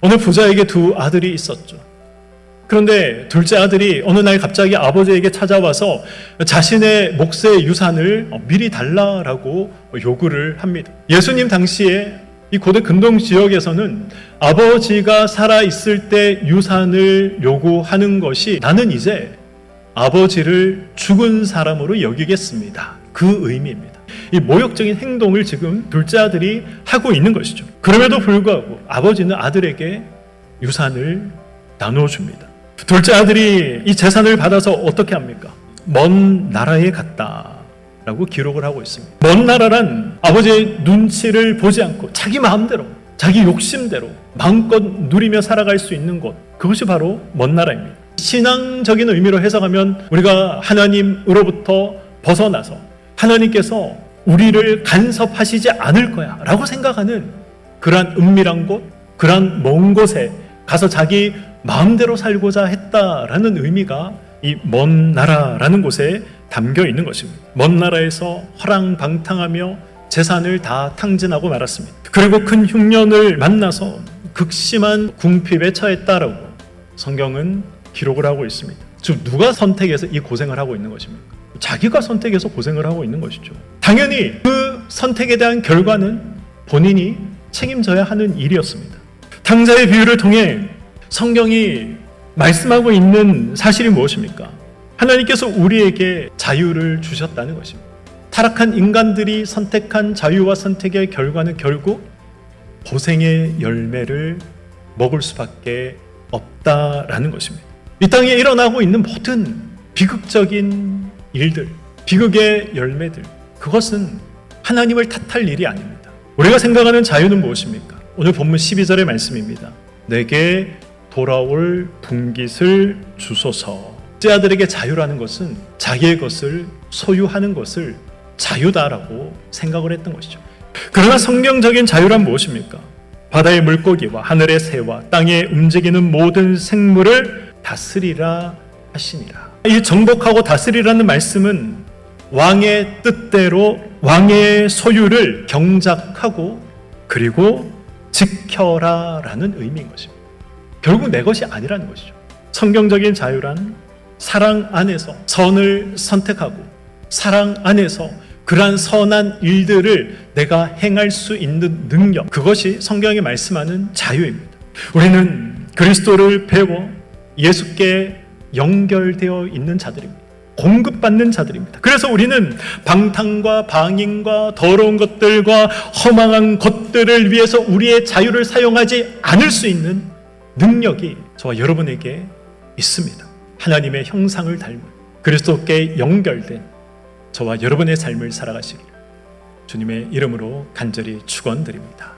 어느 부자에게 두 아들이 있었죠. 그런데 둘째 아들이 어느 날 갑자기 아버지에게 찾아와서 자신의 몫의 유산을 미리 달라라고 요구를 합니다. 예수님 당시에 이 고대 근동 지역에서는 아버지가 살아 있을 때 유산을 요구하는 것이 나는 이제 아버지를 죽은 사람으로 여기겠습니다. 그 의미입니다. 이 모욕적인 행동을 지금 둘째 아들이 하고 있는 것이죠. 그럼에도 불구하고 아버지는 아들에게 유산을 나누어 줍니다. 둘째 아들이 이 재산을 받아서 어떻게 합니까? 먼 나라에 갔다. 라고 기록을 하고 있습니다. 먼 나라란 아버지의 눈치를 보지 않고 자기 마음대로, 자기 욕심대로 마음껏 누리며 살아갈 수 있는 곳. 그것이 바로 먼 나라입니다. 신앙적인 의미로 해석하면 우리가 하나님으로부터 벗어나서 하나님께서 우리를 간섭하시지 않을 거야 라고 생각하는 그러한 은밀한 곳, 그러한 먼 곳에 가서 자기 마음대로 살고자 했다라는 의미가 이 먼 나라라는 곳에 담겨 있는 것입니다. 먼 나라에서 허랑방탕하며 재산을 다 탕진하고 말았습니다. 그리고 큰 흉년을 만나서 극심한 궁핍에 처했다라고 성경은 기록을 하고 있습니다. 즉 누가 선택해서 이 고생을 하고 있는 것입니까? 자기가 선택해서 고생을 하고 있는 것이죠. 당연히 그 선택에 대한 결과는 본인이 책임져야 하는 일이었습니다. 탕자의 비유를 통해 성경이 말씀하고 있는 사실이 무엇입니까? 하나님께서 우리에게 자유를 주셨다는 것입니다. 타락한 인간들이 선택한 자유와 선택의 결과는 결국 고생의 열매를 먹을 수밖에 없다라는 것입니다. 이 땅에 일어나고 있는 모든 비극적인 일들, 비극의 열매들, 그것은 하나님을 탓할 일이 아닙니다. 우리가 생각하는 자유는 무엇입니까? 오늘 본문 12절의 말씀입니다. 내게 돌아올 분깃을 주소서. 제 아들에게 자유라는 것은 자기의 것을 소유하는 것을 자유다라고 생각을 했던 것이죠. 그러나 성경적인 자유란 무엇입니까? 바다의 물고기와 하늘의 새와 땅에 움직이는 모든 생물을 다스리라 하시니라. 이 정복하고 다스리라는 말씀은 왕의 뜻대로 왕의 소유를 경작하고 그리고 지켜라라는 의미인 것입니다. 결국 내 것이 아니라는 것이죠. 성경적인 자유란 사랑 안에서 선을 선택하고 사랑 안에서 그러한 선한 일들을 내가 행할 수 있는 능력 그것이 성경이 말씀하는 자유입니다. 우리는 그리스도를 배워 예수께 연결되어 있는 자들입니다. 공급받는 자들입니다. 그래서 우리는 방탕과 방임과 더러운 것들과 허망한 것들을 위해서 우리의 자유를 사용하지 않을 수 있는 능력이 저와 여러분에게 있습니다. 하나님의 형상을 닮은 그리스도께 연결된 저와 여러분의 삶을 살아가시길 주님의 이름으로 간절히 축원드립니다.